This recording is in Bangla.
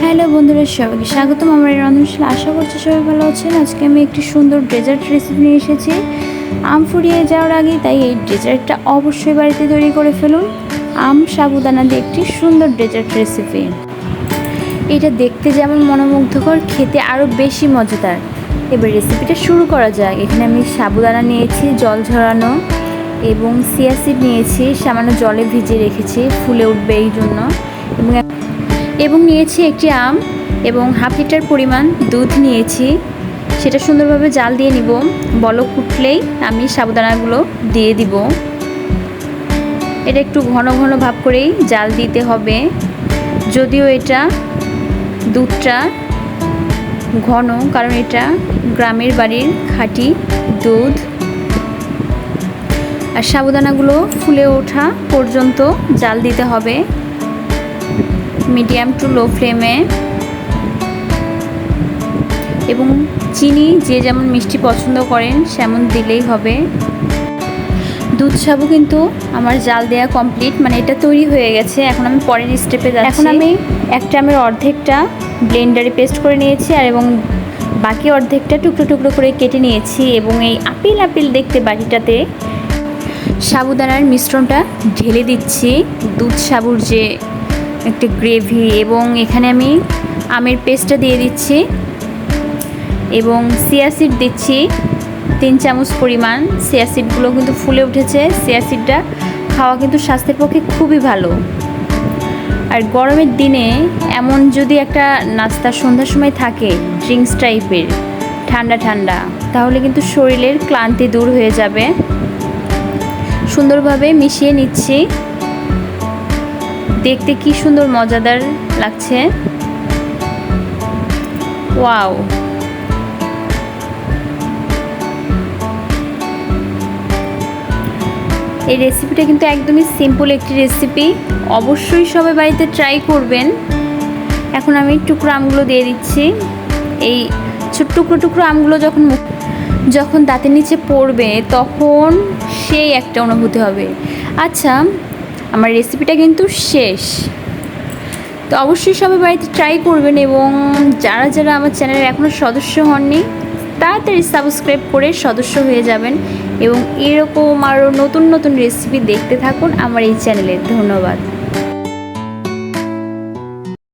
হ্যালো বন্ধুরা, সবাইকে স্বাগতম। আমার এই রন্ধনশালা আশা করছি সবাই ভালো আছেন। আজকে আমি একটি সুন্দর ডেজার্ট রেসিপি নিয়ে এসেছি। আম ফুরিয়ে যাওয়ার আগে তাই এই ডেজার্টটা অবশ্যই বাড়িতে তৈরি করে ফেলুন। আম সাবুদানা দিয়ে একটি সুন্দর ডেজার্ট রেসিপি এটা দেখতে যেমন মনোমুগ্ধকর, খেতে আরও বেশি মজাদার। এবার রেসিপিটা শুরু করা যাক। এখানে আমি সাবুদানা নিয়েছি, জল ঝরানো এবং সিয়াসিড নিয়েছি। সামান্য জলে ভিজিয়ে রেখেছি, ফুলে উঠবে এই জন্য। এবং এবং নিয়েছি একটি আম এবং হাফ লিটার পরিমাণ দুধ নিয়েছি। সেটা সুন্দরভাবে জাল দিয়ে নিব। বলক উঠলেই আমি সাবুদানাগুলো দিয়ে দিব। এটা একটু ঘন ঘন ভাব করেই জাল দিতে হবে। যদিও এটা দুধটা ঘন, কারণ এটা গ্রামের বাড়ির খাঁটি দুধ। আর সাবুদানাগুলো ফুলে ওঠা পর্যন্ত জাল দিতে হবে। মিডিয়াম টু লো ফ্লেমে এবং চিনি যে যেমন মিষ্টি পছন্দ করেন সেমন দিলেই হবে। দুধ সাবু কিন্তু আমার জাল দেওয়া কমপ্লিট মানে এটা তৈরি হয়ে গেছে। এখন আমি পরের স্টেপে যাচ্ছি। এখন আমি একটা আমের অর্ধেকটা ব্লেন্ডারে পেস্ট করে নিয়েছি আর এবং বাকি অর্ধেকটা টুকরো টুকরো করে কেটে নিয়েছি এবং এই আপিল আপিল দেখতে বাটিটাতে। সাবুদানার মিশ্রণটা ঢেলে দিচ্ছি। দুধ সাবুর যে একটা গ্রেভি এবং এখানে আমি আমের পেস্টটা দিয়ে দিচ্ছি এবং সিয়াসিড দিচ্ছি তিন চামচ পরিমাণ। সিয়াসিডগুলো কিন্তু ফুলে উঠেছে। সিয়াসিডটা খাওয়া কিন্তু স্বাস্থ্যের পক্ষে খুবই ভালো। আর গরমের দিনে এমন যদি একটা নাস্তা সন্ধ্যার সময় থাকে, ড্রিঙ্কস টাইপের, ঠান্ডা ঠান্ডা, তাহলে কিন্তু শরীরের ক্লান্তি দূর হয়ে যাবে। সুন্দরভাবে মিশিয়ে নিচ্ছি। দেখতে কি সুন্দর, মজাদার লাগছে। ওয়াও। এই রেসিপিটা কিন্তু একদমই সিম্পল একটি রেসিপি অবশ্যই সবাই বাড়িতে ট্রাই করবেন। এখন আমি টুকরো আমগুলো দিয়ে দিচ্ছি। এই ছোট টুকরো টুকরো আমগুলো যখন যখন দাঁতের নিচে পড়বে, তখন সেই একটা অনুভূতি হবে। আচ্ছা আমার রেসিপিটা কিন্তু শেষ। তো অবশ্যই সবাই বাড়িতে ট্রাই করবেন এবং যারা যারা আমার চ্যানেলের এখনও সদস্য হননি, তাড়াতাড়ি সাবস্ক্রাইব করে সদস্য হয়ে যাবেন এবং এরকম আরও নতুন নতুন রেসিপি দেখতে থাকুন। আমার এই চ্যানেলে ধন্যবাদ।